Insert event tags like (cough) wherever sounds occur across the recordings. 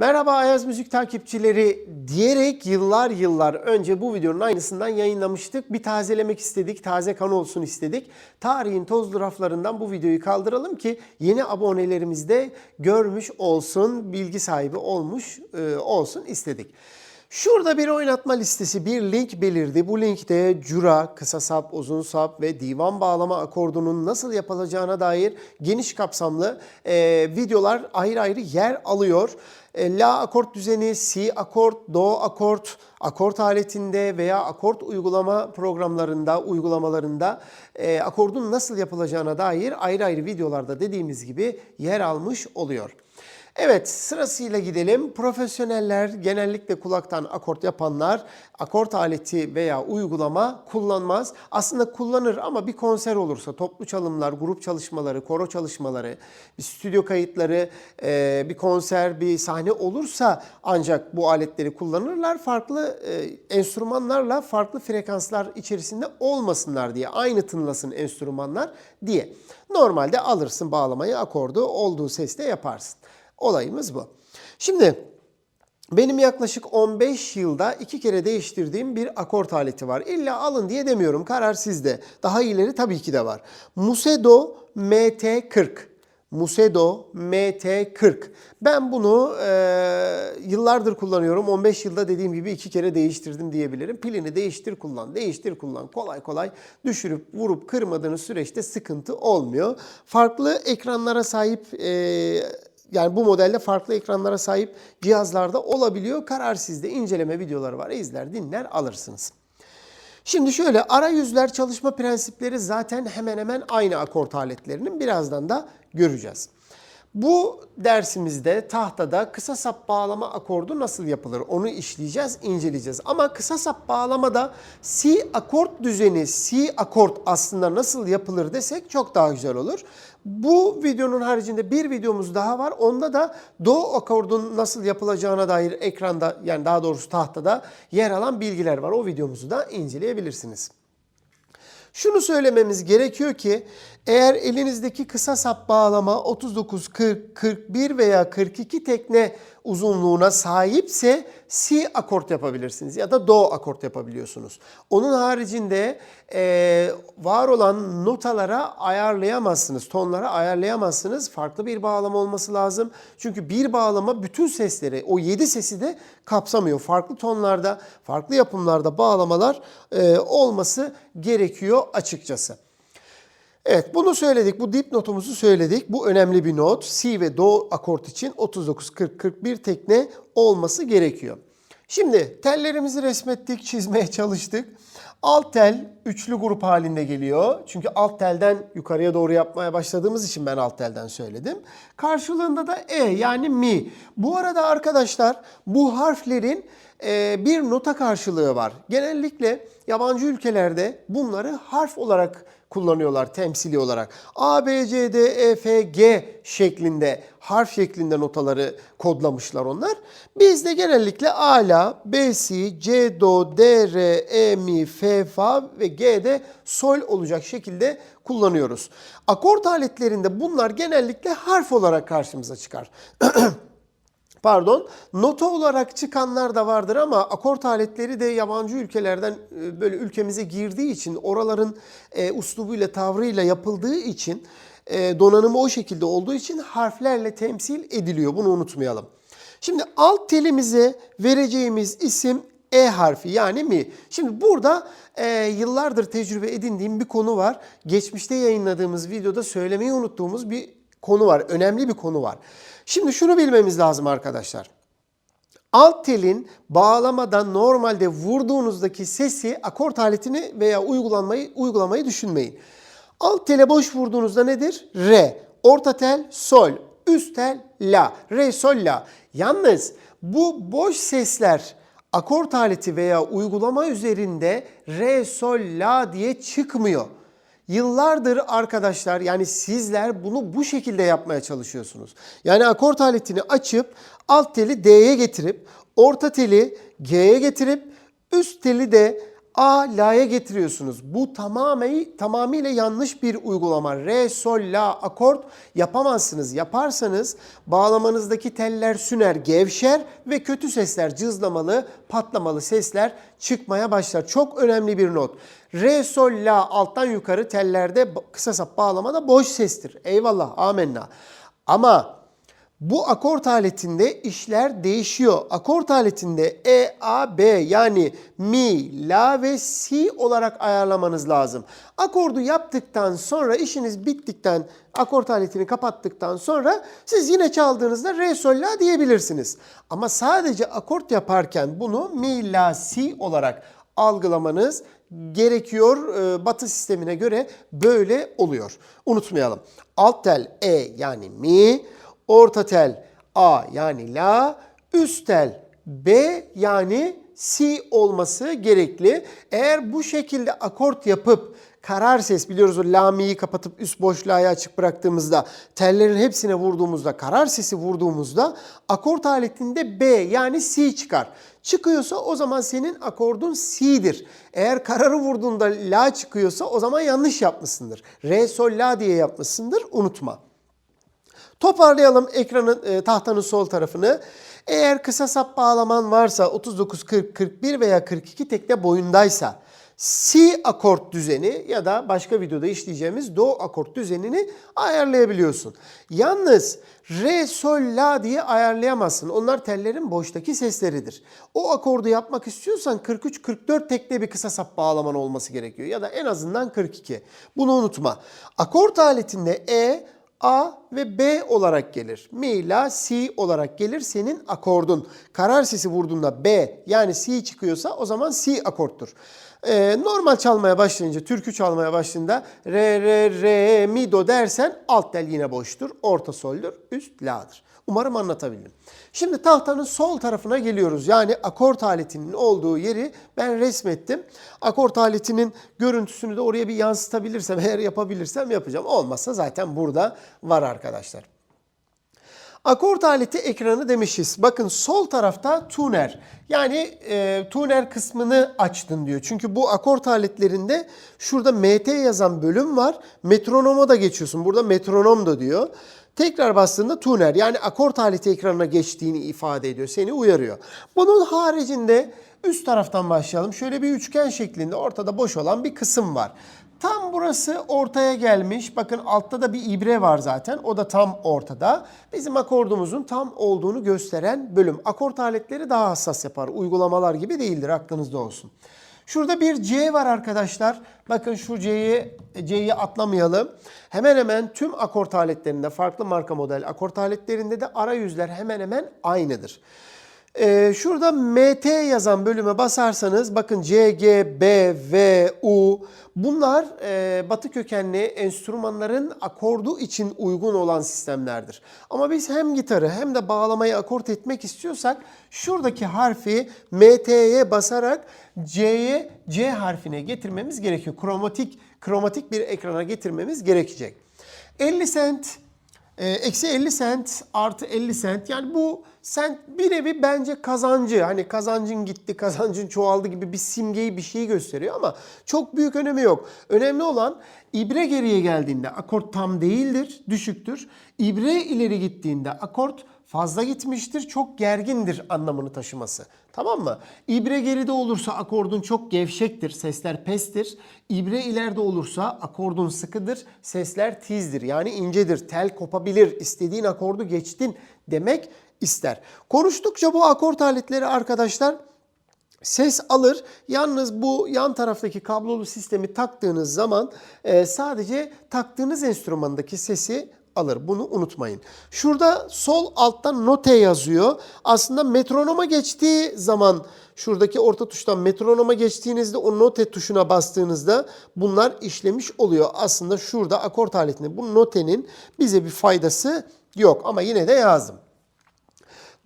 Merhaba Ayaz Müzik takipçileri diyerek yıllar yıllar önce bu videonun aynısından yayınlamıştık. Bir tazelemek istedik, taze kan olsun istedik. Tarihin tozlu raflarından bu videoyu kaldıralım ki yeni abonelerimiz de görmüş olsun, bilgi sahibi olmuş e, olsun istedik. Şurada bir oynatma listesi, bir link belirdi. Bu linkte cura, kısa sap, uzun sap ve divan bağlama akordunun nasıl yapılacağına dair geniş kapsamlı e, videolar ayrı ayrı yer alıyor. E, La akort düzeni, si akort, do akort, akort aletinde veya akort uygulama programlarında, uygulamalarında e, akordun nasıl yapılacağına dair ayrı ayrı videolarda dediğimiz gibi yer almış oluyor. Evet sırasıyla gidelim. Profesyoneller genellikle kulaktan akort yapanlar akort aleti veya uygulama kullanmaz. Aslında kullanır ama bir konser olursa toplu çalımlar, grup çalışmaları, koro çalışmaları, bir stüdyo kayıtları, e, bir konser, bir sahne olursa ancak bu aletleri kullanırlar. Farklı e, enstrümanlarla farklı frekanslar içerisinde olmasınlar diye. Aynı tınlasın enstrümanlar diye. Normalde alırsın bağlamayı akordu olduğu sesle yaparsın. Olayımız bu. Şimdi benim yaklaşık 15 yılda iki kere değiştirdiğim bir akort aleti var. İlla alın diye demiyorum. Karar sizde. Daha iyileri tabii ki de var. Musedo MT40. Musedo MT40. Ben bunu e, yıllardır kullanıyorum. 15 yılda dediğim gibi iki kere değiştirdim diyebilirim. Pilini değiştir kullan, değiştir kullan. Kolay kolay düşürüp vurup kırmadığınız süreçte sıkıntı olmuyor. Farklı ekranlara sahip e, yani bu modelde farklı ekranlara sahip cihazlarda olabiliyor. Karar sizde inceleme videoları var. İzler, dinler, alırsınız. Şimdi şöyle arayüzler çalışma prensipleri zaten hemen hemen aynı akort aletlerinin birazdan da göreceğiz. Bu dersimizde tahtada kısa sap bağlama akordu nasıl yapılır onu işleyeceğiz, inceleyeceğiz. Ama kısa sap bağlamada C akort düzeni, C akort aslında nasıl yapılır desek çok daha güzel olur. Bu videonun haricinde bir videomuz daha var. Onda da do akordun nasıl yapılacağına dair ekranda yani daha doğrusu tahtada yer alan bilgiler var. O videomuzu da inceleyebilirsiniz. Şunu söylememiz gerekiyor ki eğer elinizdeki kısa sap bağlama 39, 40, 41 veya 42 tekne uzunluğuna sahipse si akort yapabilirsiniz ya da do akort yapabiliyorsunuz. Onun haricinde e, var olan notalara ayarlayamazsınız, tonlara ayarlayamazsınız. Farklı bir bağlama olması lazım. Çünkü bir bağlama bütün sesleri, o 7 sesi de kapsamıyor. Farklı tonlarda, farklı yapımlarda bağlamalar e, olması gerekiyor açıkçası. Evet bunu söyledik. Bu dip notumuzu söyledik. Bu önemli bir not. Si ve do akort için 39 40 41 tekne olması gerekiyor. Şimdi tellerimizi resmettik, çizmeye çalıştık. Alt tel üçlü grup halinde geliyor. Çünkü alt telden yukarıya doğru yapmaya başladığımız için ben alt telden söyledim. Karşılığında da E yani mi. Bu arada arkadaşlar bu harflerin e, bir nota karşılığı var. Genellikle yabancı ülkelerde bunları harf olarak kullanıyorlar temsili olarak. A, B, C, D, E, F, G şeklinde harf şeklinde notaları kodlamışlar onlar. Biz de genellikle A, La, B, Si, C, Do, D, R, E, Mi, F, Fa ve G'de Sol olacak şekilde kullanıyoruz. Akort aletlerinde bunlar genellikle harf olarak karşımıza çıkar. (clears throat) Pardon, nota olarak çıkanlar da vardır ama akort aletleri de yabancı ülkelerden e, böyle ülkemize girdiği için oraların e, uslubuyla, tavrıyla yapıldığı için e, donanımı o şekilde olduğu için harflerle temsil ediliyor. Bunu unutmayalım. Şimdi alt telimize vereceğimiz isim E harfi yani mi? Şimdi burada e, yıllardır tecrübe edindiğim bir konu var. Geçmişte yayınladığımız videoda söylemeyi unuttuğumuz bir konu var. Önemli bir konu var. Şimdi şunu bilmemiz lazım arkadaşlar. Alt telin bağlamadan normalde vurduğunuzdaki sesi akort aletini veya uygulanmayı uygulamayı düşünmeyin. Alt tele boş vurduğunuzda nedir? Re. Orta tel sol. Üst tel la. Re sol la. Yalnız bu boş sesler akort aleti veya uygulama üzerinde re sol la diye çıkmıyor. Yıllardır arkadaşlar yani sizler bunu bu şekilde yapmaya çalışıyorsunuz. Yani akort aletini açıp alt teli D'ye getirip orta teli G'ye getirip üst teli de A, la'ya getiriyorsunuz. Bu tamamen tamamıyla yanlış bir uygulama. Re, sol, la, akort yapamazsınız. Yaparsanız bağlamanızdaki teller süner, gevşer ve kötü sesler, cızlamalı, patlamalı sesler çıkmaya başlar. Çok önemli bir not. Re, sol, la alttan yukarı tellerde kısa sap bağlamada boş sestir. Eyvallah, amenna. Ama bu akort aletinde işler değişiyor. Akort aletinde E, A, B yani mi, la ve si olarak ayarlamanız lazım. Akordu yaptıktan sonra işiniz bittikten, akort aletini kapattıktan sonra siz yine çaldığınızda re, sol, la diyebilirsiniz. Ama sadece akort yaparken bunu mi, la, si olarak algılamanız gerekiyor. Ee, Batı sistemine göre böyle oluyor. Unutmayalım. Alt tel E yani mi, orta tel A yani la, üst tel B yani si olması gerekli. Eğer bu şekilde akort yapıp karar ses biliyoruz o la mi'yi kapatıp üst boşluğu açık bıraktığımızda tellerin hepsine vurduğumuzda karar sesi vurduğumuzda akort aletinde B yani si çıkar. Çıkıyorsa o zaman senin akordun si'dir. Eğer kararı vurduğunda la çıkıyorsa o zaman yanlış yapmışsındır. Re sol la diye yapmışsındır unutma. Toparlayalım ekranın e, tahtanın sol tarafını. Eğer kısa sap bağlaman varsa 39 40 41 veya 42 tekne boyundaysa si akort düzeni ya da başka videoda işleyeceğimiz do akort düzenini ayarlayabiliyorsun. Yalnız re sol la diye ayarlayamazsın. Onlar tellerin boştaki sesleridir. O akordu yapmak istiyorsan 43 44 tekne bir kısa sap bağlaman olması gerekiyor ya da en azından 42. Bunu unutma. Akort aletinde e A ve B olarak gelir. Mi, la, si olarak gelir senin akordun. Karar sesi vurduğunda B yani si çıkıyorsa o zaman si akorttur. Ee, normal çalmaya başlayınca, türkü çalmaya başladığında re, re, re, mi, do dersen alt tel yine boştur. Orta soldür, üst la'dır. Umarım anlatabildim. Şimdi tahtanın sol tarafına geliyoruz. Yani akort aletinin olduğu yeri ben resmettim. Akort aletinin görüntüsünü de oraya bir yansıtabilirsem, eğer yapabilirsem yapacağım. Olmazsa zaten burada var arkadaşlar. Akort aleti ekranı demişiz. Bakın sol tarafta tuner. Yani e, tuner kısmını açtın diyor. Çünkü bu akort aletlerinde şurada MT yazan bölüm var. Metronoma da geçiyorsun. Burada metronom da diyor. Tekrar bastığında tuner yani akort aleti ekranına geçtiğini ifade ediyor. Seni uyarıyor. Bunun haricinde üst taraftan başlayalım. Şöyle bir üçgen şeklinde ortada boş olan bir kısım var. Tam burası ortaya gelmiş. Bakın altta da bir ibre var zaten. O da tam ortada. Bizim akordumuzun tam olduğunu gösteren bölüm. Akort aletleri daha hassas yapar. Uygulamalar gibi değildir aklınızda olsun. Şurada bir C var arkadaşlar. Bakın şu C'yi C'yi atlamayalım. Hemen hemen tüm akort aletlerinde farklı marka model akort aletlerinde de arayüzler hemen hemen aynıdır. Ee, şurada MT yazan bölüme basarsanız bakın C, G, B, V, U bunlar e, batı kökenli enstrümanların akordu için uygun olan sistemlerdir. Ama biz hem gitarı hem de bağlamayı akort etmek istiyorsak şuradaki harfi MT'ye basarak C'ye C harfine getirmemiz gerekiyor. Kromatik kromatik bir ekrana getirmemiz gerekecek. 50 sent e, Eksi 50 sent artı 50 sent yani bu sent bir nevi bence kazancı hani kazancın gitti kazancın çoğaldı gibi bir simgeyi bir şeyi gösteriyor ama çok büyük önemi yok. Önemli olan ibre geriye geldiğinde akort tam değildir düşüktür. İbre ileri gittiğinde akort fazla gitmiştir, çok gergindir anlamını taşıması. Tamam mı? İbre geride olursa akordun çok gevşektir, sesler pestir. İbre ileride olursa akordun sıkıdır, sesler tizdir. Yani incedir, tel kopabilir, istediğin akordu geçtin demek ister. Konuştukça bu akort aletleri arkadaşlar ses alır. Yalnız bu yan taraftaki kablolu sistemi taktığınız zaman e, sadece taktığınız enstrümandaki sesi alır. Bunu unutmayın. Şurada sol alttan note yazıyor. Aslında metronoma geçtiği zaman şuradaki orta tuştan metronoma geçtiğinizde o note tuşuna bastığınızda bunlar işlemiş oluyor. Aslında şurada akort aletinde bu notenin bize bir faydası yok ama yine de yazdım.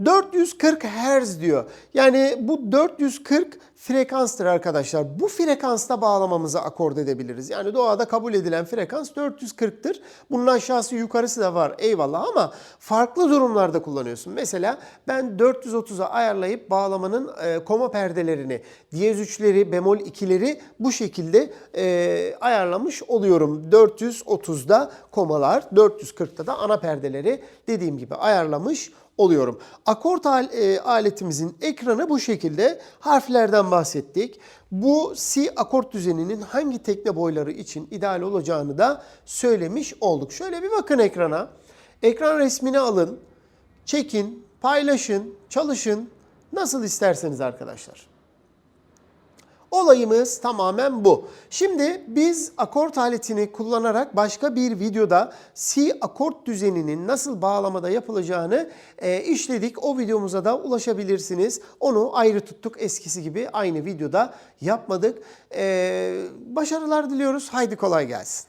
440 Hz diyor. Yani bu 440 frekanstır arkadaşlar. Bu frekansta bağlamamızı akord edebiliriz. Yani doğada kabul edilen frekans 440'tır. Bunun aşağısı yukarısı da var eyvallah ama farklı durumlarda kullanıyorsun. Mesela ben 430'a ayarlayıp bağlamanın e, koma perdelerini, diyez 3'leri, bemol 2'leri bu şekilde e, ayarlamış oluyorum. 430'da komalar, 440'da da ana perdeleri dediğim gibi ayarlamış oluyorum. Akort al- e, aletimizin ekranı bu şekilde. Harflerden bahsettik. Bu C akort düzeninin hangi tekne boyları için ideal olacağını da söylemiş olduk. Şöyle bir bakın ekrana. Ekran resmini alın, çekin, paylaşın, çalışın. Nasıl isterseniz arkadaşlar. Olayımız tamamen bu. Şimdi biz akort aletini kullanarak başka bir videoda C akort düzeninin nasıl bağlamada yapılacağını e, işledik. O videomuza da ulaşabilirsiniz. Onu ayrı tuttuk. Eskisi gibi aynı videoda yapmadık. E, başarılar diliyoruz. Haydi kolay gelsin.